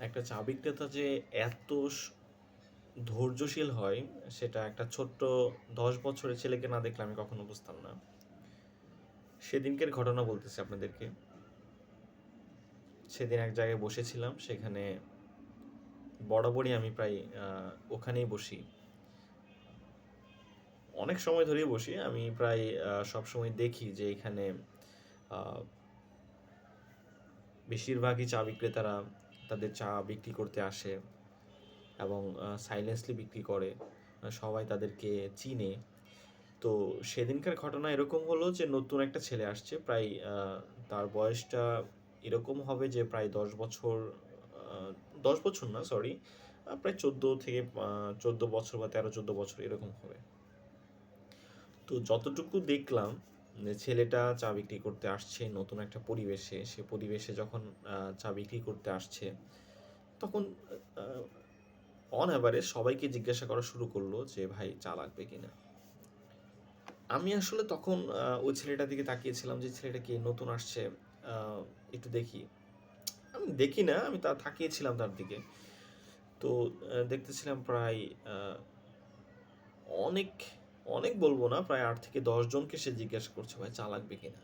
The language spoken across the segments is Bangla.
একটা চা বিক্রেতা যে এত ধৈর্যশীল হয়, সেটা একটা ছোট্ট দশ বছরের ছেলেকে না দেখলে আমি কখনো বুঝতাম না। সেদিনকের ঘটনা বলতেছি আপনাদেরকে। সেদিন এক জায়গায় বসেছিলাম, সেখানে বরাবরই আমি প্রায় ওখানেই বসি। অনেক সময় ধরেই বসি, আমি প্রায় সব সময় দেখি যে এখানে বেশিরভাগই চা বিক্রেতারা তাদের চা বিক্রি করতে আসে এবং সাইলেন্সলি বিক্রি করে। সবাই তাদেরকে চিনে। তো সেদিনকার ঘটনা এরকম হলো যে, নতুন একটা ছেলে আসছে। প্রায় তার বয়সটা এরকম হবে যে, প্রায় দশ বছর দশ বছর না সরি প্রায় চোদ্দ থেকে চোদ্দ বছর বা তেরো, চোদ্দ বছর এরকম হবে। তো যতটুকু দেখলাম ছেলেটা চা বিক্রি করতে আসছে, নতুন একটা পরিবেশে, সে পরিবেশে যখন চা বিক্রি করতে আসছে, তখন অন অ্যাভারেজ সবাইকে জিজ্ঞাসা করা শুরু করল যে, ভাই, চা লাগবে কিনা? আমি আসলে তখন ওই ছেলেটার দিকে তাকিয়েছিলাম যে, ছেলেটা কি নতুন আসছে? একটু দেখি। আমি দেখি না, আমি তা তাকিয়েছিলাম তার দিকে। তো দেখতেছিলাম প্রায় অনেক অনেক বলব না, প্রায় আট থেকে জনকে সে জিজ্ঞাসা করছে ভাই চা লাগবে কিনা।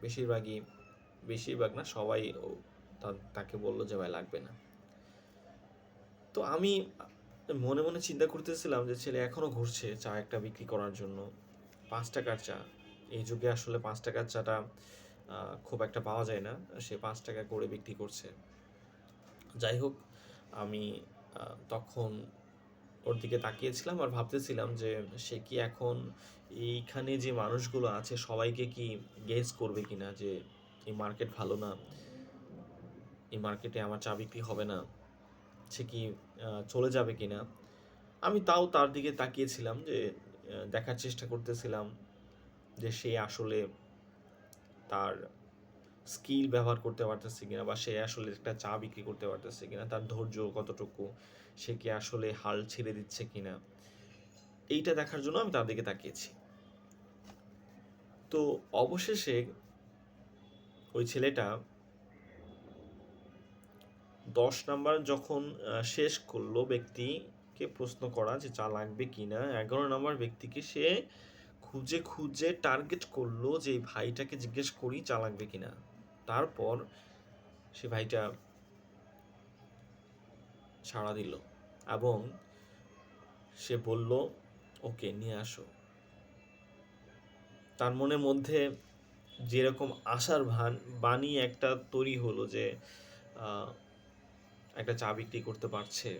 বেশিরভাগই, বেশিরভাগ না, সবাই তাকে বলল যে ভাই লাগবে না। তো আমি মনে মনে চিন্তা করতেছিলাম যে ছেলে এখনও ঘুরছে চা একটা বিক্রি করার জন্য। পাঁচ টাকার চা। এই যুগে আসলে পাঁচ টাকার চাটা খুব একটা পাওয়া যায় না। সে পাঁচ টাকা করে বিক্রি করছে। যাই হোক, আমি তখন ওর দিকে তাকিয়েছিলাম আর ভাবতেছিলাম যে সে কি এখন এইখানে যে মানুষগুলো আছে সবাইকে কি গেস করবে কিনা যে এই মার্কেট ভালো না? এই মার্কেটে আমার চা বিক্রি হবে না? সে কি চলে যাবে কিনা? আমি তাও তার দিকে তাকিয়েছিলাম যে দেখার চেষ্টা করতেছিলাম যে সে আসলে তার স্কিল ব্যবহার করতে পারতেছে কিনা বা সে আসলে একটা চা বিক্রি করতে পারতেছে কিনা, তার ধৈর্য কতটুকু, সে কি আসলে হাল ছেড়ে দিচ্ছে কিনা, এইটা দেখার জন্য আমি তার দিকে তাকিয়েছি। তো অবশেষে ওই ছেলেটা দশ নাম্বার যখন শেষ করল ব্যক্তিকে প্রশ্ন করা যে চা লাগবে কিনা, এগারো নাম্বার ব্যক্তিকে সে খুঁজে খুঁজে টার্গেট করল যে ভাইটাকে জিজ্ঞেস করি চা লাগবে কিনা। তারপর সে ভাইটা সাড়া দিল এবং সে বলল, ওকে, নিয়ে আসো। তার মনের মধ্যে যেরকম আশার ভান, বাণী একটা তৈরি হলো যে একটা চা বিক্রি করতে পারছে।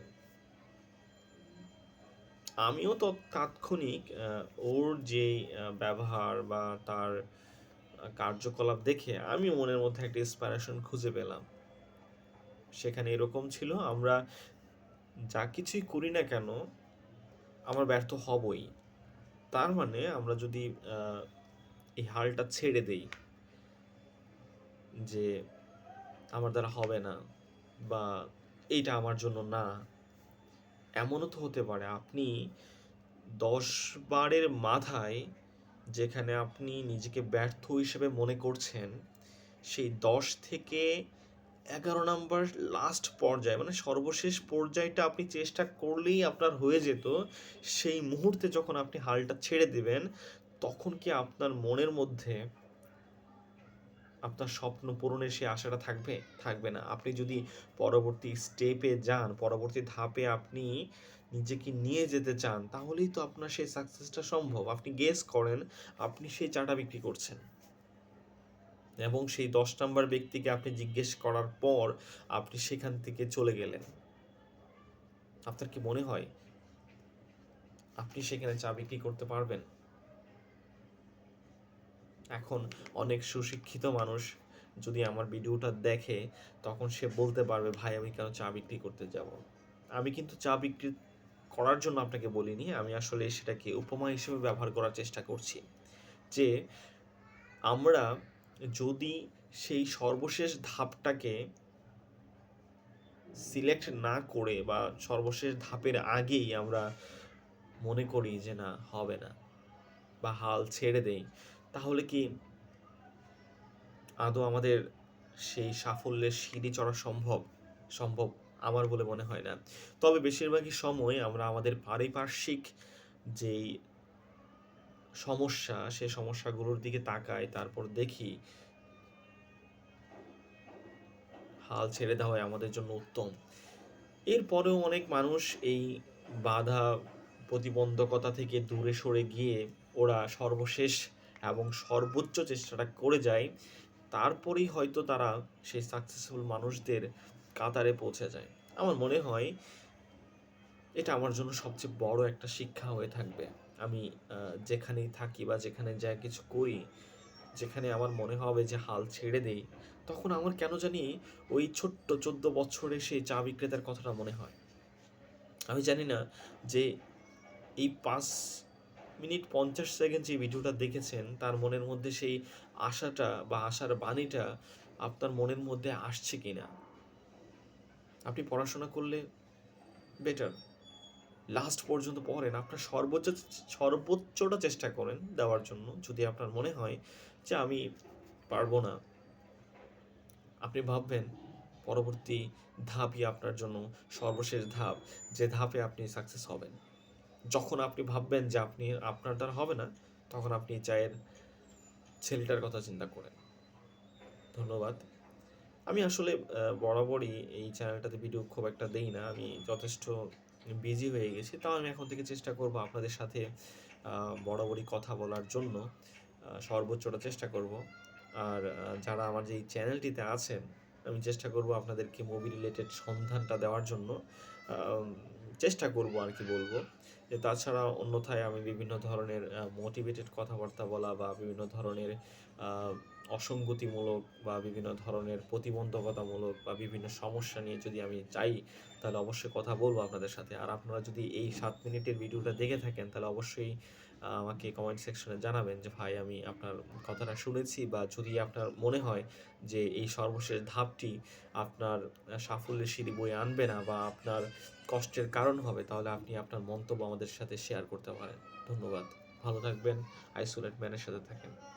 আমিও তো তাৎক্ষণিক ওর যে ব্যবহার বা তার কার্যকলাপ দেখে আমি মনের মধ্যে একটা ইন্সপিরেশন খুঁজে পেলাম। সেখানে এরকম ছিল, আমরা যা কিছুই করি না কেন, আমরা ব্যর্থ হবই। তার মানে আমরা যদি এই হালটা ছেড়ে দেই, যে আমার দ্বারা হবে না বা এইটা আমার জন্য না, এমনও তো হতে পারে। আপনি দশ বারের মাথায় যেখানে আপনি নিজেকে ব্যর্থ হিসেবে মনে করছেন, সেই দশ থেকে এগারো নাম্বার লাস্ট পর্যায়ে মানে সর্বশেষ পর্যায়টা আপনি চেষ্টা করলেই আপনার হয়ে যেত, সেই মুহূর্তে যখন আপনি হালটা ছেড়ে দেবেন, তখন কি আপনার মনের মধ্যে আপনার স্বপ্ন পূরণের সেই আশাটা থাকবে? থাকবে না। আপনি যদি পরবর্তী স্টেপে যান, পরবর্তী ধাপে আপনি নিজেকে নিয়ে যেতে চান, তাহলেই তো আপনার সেই সাকসেসটা সম্ভব। আপনি গেস করেন, আপনি সেই চাটা বিক্রি করছেন। এবং সেই দশ নম্বর ব্যক্তিকে আপনি জিজ্ঞেস করার পর আপনি সেখান থেকে চলে গেলেন। আপনার কি মনে হয়? আপনি সেখানে চা বিক্রি করতে পারবেন? এখন অনেক সুশিক্ষিত মানুষ যদি আমার ভিডিওটা দেখে, তখন সে বলতে পারবে, ভাই, আমি কেন চা বিক্রি করতে যাব? আমি কিন্তু চা বিক্রি করার জন্য আপনাকে বলিনি, আমি আসলে সেটাকে উপমা হিসেবে ব্যবহার করার চেষ্টা করছি। যে আমরা যদি সেই সর্বশেষ ধাপটাকে সিলেক্ট না করে বা সর্বশেষ ধাপের আগেই আমরা মনে করি যে না, হবে না বা হাল ছেড়ে দেই তাহলে কি আদৌ আমাদের সেই সাফল্যের সিঁড়ি চড়া সম্ভব? সম্ভব আমার বলে মনে হয় না। তবে বেশিরভাগই সময় আমরা আমাদের পারিপার্শ্বিক যেই সমস্যা সে সমস্যাগুলোর দিকে তাকাই, তারপর দেখি হাল ছেড়ে দেওয়াই আমাদের জন্য উত্তম। এরপরেও অনেক মানুষ এই বাধা প্রতিবন্ধকতা থেকে দূরে সরে গিয়ে ওরা সর্বশেষ এবং সর্বোচ্চ চেষ্টাটা করে যায়, তারপরেই হয়তো তারা সেই সাকসেসফুল মানুষদের কাতারে পৌঁছে যায়। আমার মনে হয় এটা আমার জন্য সবচেয়ে বড় একটা শিক্ষা হয়ে থাকবে। আমি যেখানেই থাকি বা যেখানে যা কিছু করি, যেখানে আমার মনে হবে যে হাল ছেড়ে দেই, তখন আমার কেন জানি ওই ছোট্ট চোদ্দ বছরে সেই চা বিক্রেতার কথাটা মনে হয়। আমি জানি না যে এই পাঁচ মিনিট পঞ্চাশ সেকেন্ড যে ভিডিওটা দেখেছেন, তার মনের মধ্যে সেই আশাটা বা আশার বাণীটা আপনার মনের মধ্যে আসছে কি না আপনি পড়াশোনা করলে বেটার লাস্ট পর্যন্ত পড়েন, আপনার সর্বোচ্চ, সর্বোচ্চটা চেষ্টা করেন দেওয়ার জন্য, যদি আপনার মনে হয় যে আমি পারব না। আপনি ভাববেন, পরবর্তী ধাপই আপনার জন্য সর্বশেষ ধাপ, যে ধাপে আপনি সাকসেস হবেন। যখন আপনি ভাববেন যে আপনি, আপনার দ্বারা হবে না, তখন আপনি চায়ের ছেলেটার কথা চিন্তা করেন। ধন্যবাদ। আমি আসলে বরাবরই এই চ্যানেলটাতে ভিডিও খুব একটা দেই না। আমি যথেষ্ট বিজি হয়ে গেছি। তাও আমি এখন থেকে চেষ্টা করব আপনাদের সাথে বরাবরই কথা বলার জন্য সর্বোচ্চটা চেষ্টা করব। আর যারা আমার যে চ্যানেলটিতে আছেন, আমি চেষ্টা করব আপনাদেরকে মুভি রিলেটেড সন্ধানটা দেওয়ার জন্য। চেষ্টা করব আর কি বলব। যে তাছাড়া অন্যথায় আমি বিভিন্ন ধরনের মোটিভেটেড কথাবার্তা বলা বা বিভিন্ন ধরনের অসঙ্গতিমূলক বা বিভিন্ন ধরনের প্রতিবন্ধকতামূলক বা বিভিন্ন সমস্যা নিয়ে যদি আমি চাই তাহলে অবশ্যই কথা বলব আপনাদের সাথে। আর আপনারা যদি এই সাত মিনিটের ভিডিওটা দেখে থাকেন, তাহলে অবশ্যই আমাকে কমেন্ট সেকশনে জানাবেন যে, ভাই, আমি আপনার কথাটা শুনেছি বা যদি আপনার মনে হয় যে এই সর্বশেষ ধাপটি আপনার সাফল্যের সিঁড়ি বই আনবে না বা আপনার কষ্টের কারণ হবে, তাহলে আপনি আপনার মন্তব্য আমাদের সাথে শেয়ার করতে পারেন। ধন্যবাদ। ভালো থাকবেন। আইসোলেট ম্যানের সাথে থাকেন।